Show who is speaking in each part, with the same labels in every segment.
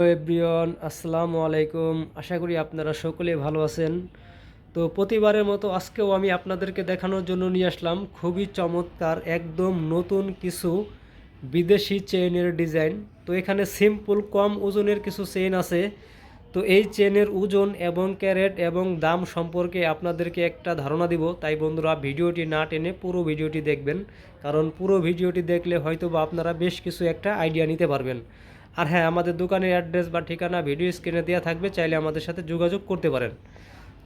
Speaker 1: Everyone, আসসালামু আলাইকুম। আশা করি আপনারা সকলে ভালো আছেন। তো প্রতিবারের মতো আজকেও আমি আপনাদেরকে দেখানোর জন্য নিয়ে আসলাম খুবই চমৎকার, একদম নতুন কিছু বিদেশি চেইনের ডিজাইন। তো এখানে সিম্পল, কম ওজনের কিছু চেইন আছে। তো এই চেনের ওজন এবং ক্যারেট এবং দাম সম্পর্কে আপনাদেরকে একটা ধারণা দিব। তাই বন্ধুরা, ভিডিওটি না টেনে পুরো ভিডিওটি দেখবেন। কারণ পুরো ভিডিওটি দেখলে হয়তো বা আপনারা বেশ কিছু একটা আইডিয়া নিতে পারবেন। আর হ্যাঁ আমাদের দোকানের অ্যাড্রেস বা ঠিকানা ভিডিও স্ক্রিনে দেওয়া থাকবে, চাইলে আমাদের সাথে যোগাযোগ করতে পারেন।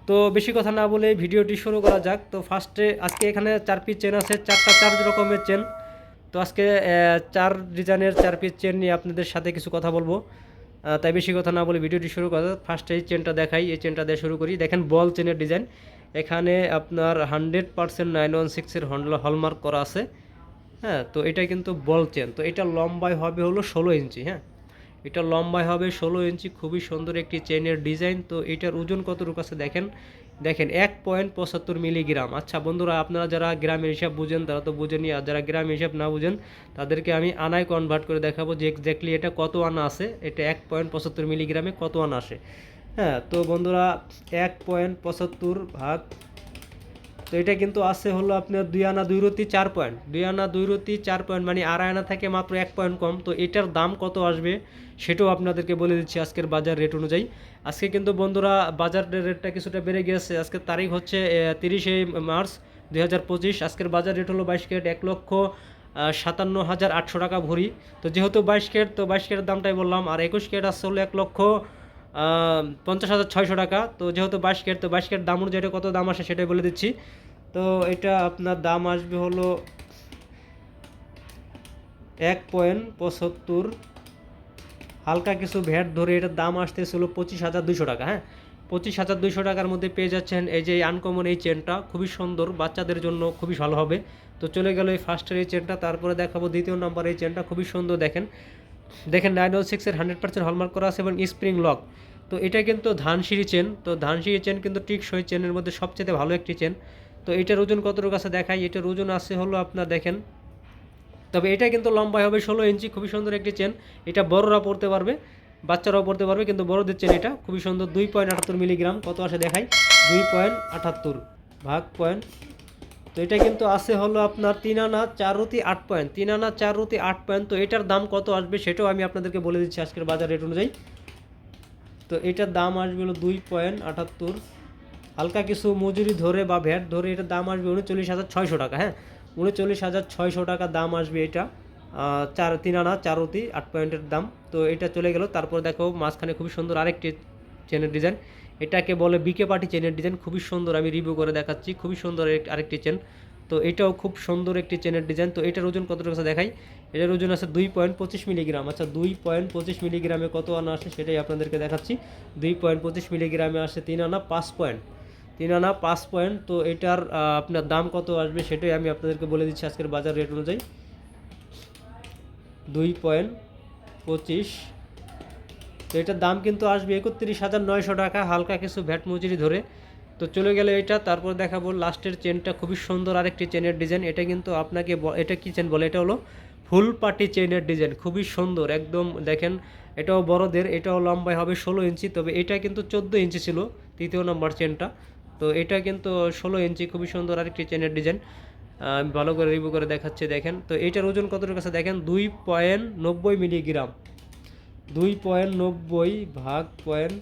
Speaker 1: তো বেশি কথা না বলে ভিডিওটি শুরু করা যাক। তো ফার্স্টে আজকে এখানে চার পিস চেন আছে, চারটা চার রকমের চেন তো আজকে চার ডিজাইনের চার পিস চেন নিয়ে আপনাদের সাথে কিছু কথা বলব। তাই বেশি কথা না বলে ভিডিওটি শুরু করা যাক। ফার্স্টে এই চেনটা দেখাই, এই চেনটা দিয়ে শুরু করি। দেখেন বল চেনের ডিজাইন এখানে আপনার হান্ড্রেড পার্সেন্ট নাইন ওয়ান সিক্সের হলমার্ক করা আছে। হ্যাঁ তো এটা কিন্তু বল চেন তো এটা লম্বায় হবে হলো ষোলো ইঞ্চি হ্যাঁ। এটা লম্বায় হবে, ষোলো ইঞ্চি, খুবই সুন্দর একটি চেনের ডিজাইন তো এটার ওজন কতটুকু আছে দেখেন? দেখেন, এক পয়েন্ট পঁচাত্তর মিলিগ্রাম আচ্ছা বন্ধুরা, আপনারা যারা গ্রামের হিসাব বুঝেন, তারা তো বুঝেনি আর যারা গ্রামের হিসাব না বুঝেন, তাদেরকে আমি আনায় কনভার্ট করে দেখাবো যে এক্স্যাক্টলি এটা কত আনা আছে। এটা এক পয়েন্ট পঁচাত্তর মিলিগ্রামে কত আনা আসে। হ্যাঁ তো বন্ধুরা, এক পয়েন্ট পঁচাত্তর ভাগ তো এটা কিন্তু আছে হলো আপনার দুই আনা, দুই রতি, চার পয়েন্ট দুই আনা, দুই রতি, চার পয়েন্ট মানে আড়াই আনা থেকে মাত্র এক পয়েন্ট কম। তো এটার দাম কত আসবে সেটাও আপনাদেরকে বলে দিচ্ছি আজকের বাজার রেট অনুযায়ী। আজকে কিন্তু বন্ধুরা বাজার রেটটা কিছুটা বেড়ে গিয়েছে। আজকের তারিখ হচ্ছে তিরিশে মার্চ দুই হাজার পঁচিশ। আজকের বাজার রেট হলো বাইশ ক্যারেট এক লক্ষ সাতান্ন হাজার আটশো টাকা ভরি। তো যেহেতু বাইশ ক্যারেট, তো বাইশ ক্যারেট দামটাই বললাম। আর একুশ ক্যারেট আসছে হলো এক লক্ষ পঞ্চাশ হাজার ছয়শো টাকা। তো যেহেতু ক্যারেট তো ক্যারেট দাম অনুযায়ী কত দাম আসে সেটাই বলে দিচ্ছি। তো এটা আপনার দাম আসবে হলো এক পয়েন্ট পঁচাত্তর। হালকা কিছু ভ্যাট ধরে এটার দাম আসতেছিল পঁচিশ হাজার দুশো টাকা হ্যাঁ? পঁচিশ হাজার দুইশো টাকার মধ্যে পেয়ে যাচ্ছেন এই যে আনকমন এই চেনটা। খুবই সুন্দর, বাচ্চাদের জন্য খুবই ভালো হবে। তো চলে গেল এই ফার্স্টের এই চেনটা, তারপরে দেখাবো দ্বিতীয় নাম্বার এই চেনটা, খুবই সুন্দর দেখেন। দেখেন নাইন ওয়ান সিক্সের হান্ড্রেড পার্সেন্ট হলমার্ক করা আছে এবং স্প্রিং লক তো এটা কিন্তু ধানসিঁড়ি চেন। তো ধানসিঁড়ি চেন কিন্তু টিকসই চেনের মধ্যে সবচেয়ে ভালো একটি চেন। তো এটার ওজন কতটুকু আছে দেখাই। এটার ওজন আছে হলো আপনার দেখেন। তবে এটা কিন্তু লম্বায় হবে ষোলো ইঞ্চি। খুবই সুন্দর একটি চেন। এটা বড়রা পড়তে পারবে, বাচ্চারাও পড়তে পারবে, কিন্তু বড়দের চেন এটা। খুবই সুন্দর। দুই পয়েন্ট আটাত্তর মিলিগ্রাম কত আসে দেখাই? দুই পয়েন্ট আটাত্তর ভাগ পয়েন্ট তো এটা কিন্তু আছে হলো আপনার তিন আনা চার রুতি আট পয়েন্ট। তিন আনা চার রুতি আট পয়েন্ট। তো এটার দাম কত আসবে সেটাও আমি আপনাদেরকে বলে দিচ্ছি আজকের বাজার রেট অনুযায়ী। তো এটার দাম আসবে হলো দুই পয়েন্ট আটাত্তর। হালকা কিছু মজুরি ধরে বা ভ্যাট ধরে এটার দাম আসবে উনচল্লিশ হাজার ছয়শো টাকা হ্যাঁ? উনচল্লিশ হাজার ছয়শো টাকা দাম আসবে এটা। চার, তিন আনা চার চারতি আট পয়েন্টের দাম। তো এটা চলে গেল। তারপর দেখো মাঝখানে খুবই সুন্দর আরেকটি চেনের ডিজাইন এটাকে বলে বিকে পার্টি চেনের ডিজাইন খুবই সুন্দর, আমি রিভিউ করে দেখাচ্ছি। খুবই সুন্দর আরেকটি চেন তো এটাও খুব সুন্দর একটি চেনের ডিজাইন তো এটার ওজন কতটুকু আছে দেখাই। এটার ওজন আছে দুই পয়েন্ট পঁচিশ মিলিগ্রাম। আচ্ছা দুই পয়েন্ট পঁচিশ মিলিগ্রামে কত আনা আসে সেটাই আপনাদেরকে দেখাচ্ছি। দুই পয়েন্ট পঁচিশ মিলিগ্রামে আসে তিন আনা পাঁচ পয়েন্ট। তিন আনা পাঁচ পয়েন্ট। তো এটার আপনার দাম কত আসবে সেটাই আমি আপনাদেরকে বলে দিচ্ছি আজকের বাজার রেট অনুযায়ী। দুই পয়েন্ট পঁচিশ তো এটার দাম কিন্তু আসবে একত্রিশ হাজার নয়শো টাকা, হালকা কিছু ভ্যাট মজুরি ধরে। তো চলে গেলে এটা, তারপর দেখাবো লাস্টের চেনটা, খুবই সুন্দর আরেকটি চেনের ডিজাইন। এটা কিন্তু আপনাকে এটা কি চেন বলে? এটা হলো ফুল পাটি চেনের ডিজাইন, খুবই সুন্দর, একদম দেখেন এটাও বড়দের, এটাও লম্বায় হবে ষোলো ইঞ্চি, তবে এটা কিন্তু চোদ্দ ইঞ্চি ছিল তৃতীয় নম্বর চেনটা। তো এটা কিন্তু ষোলো ইঞ্চি, খুবই সুন্দর আরেকটি চেনের ডিজাইন। আমি ভালো করে রিভিউ করে দেখাচ্ছি, দেখেন। তো এটার ওজন কতটুকু আছে? দেখেন দুই পয়েন্ট নব্বই মিলিগ্রাম। দুই পয়েন্ট নব্বই ভাগ পয়েন্ট।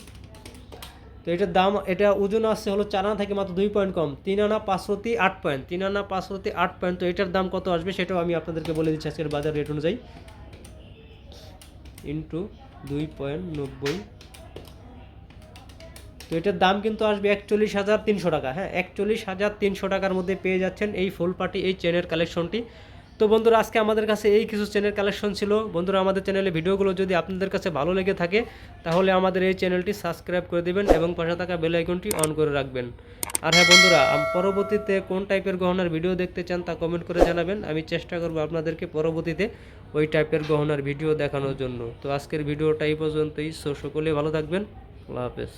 Speaker 1: তো এটার দাম, এটা ওজন আসছে হলো চার আনা থেকে মাত্র দুই পয়েন্ট কম। তিন আনা পাঁচশোতি আট পয়েন্ট। তিন আনা পাঁচশোতি আট পয়েন্ট। তো এটার দাম কত আসবে সেটাও আমি আপনাদেরকে বলে দিচ্ছি আজকের বাজার রেট অনুযায়ী। ইন্টু দুই পয়েন্ট নব্বই। তো এটার দাম কিন্তু আসবে একচল্লিশ হাজার তিনশো টাকা। হ্যাঁ একচল্লিশ হাজার তিনশো টাকার মধ্যে পেয়ে যাচ্ছেন এই ফুল পার্টি এই চেনের কালেকশনটি তো বন্ধুরা, আজকে আমাদের কাছে এই কিছু চেনের কালেকশন ছিল। বন্ধুরা, আমাদের চ্যানেলে ভিডিওগুলো যদি আপনাদের কাছে ভালো লেগে থাকে, তাহলে আমাদের এই চ্যানেলটি সাবস্ক্রাইব করে দেবেন এবং পাশে থাকা বেল আইকনটি অন করে রাখবেন। আর হ্যাঁ বন্ধুরা পরবর্তীতে কোন টাইপের গহনার ভিডিও দেখতে চান তা কমেন্ট করে জানাবেন। আমি চেষ্টা করব আপনাদেরকে পরবর্তীতে ওই টাইপের গহনার ভিডিও দেখানোর জন্য। তো আজকের ভিডিওটা এই পর্যন্তই। সো সকলে ভালো থাকবেন। আল্লাহ হাফেজ।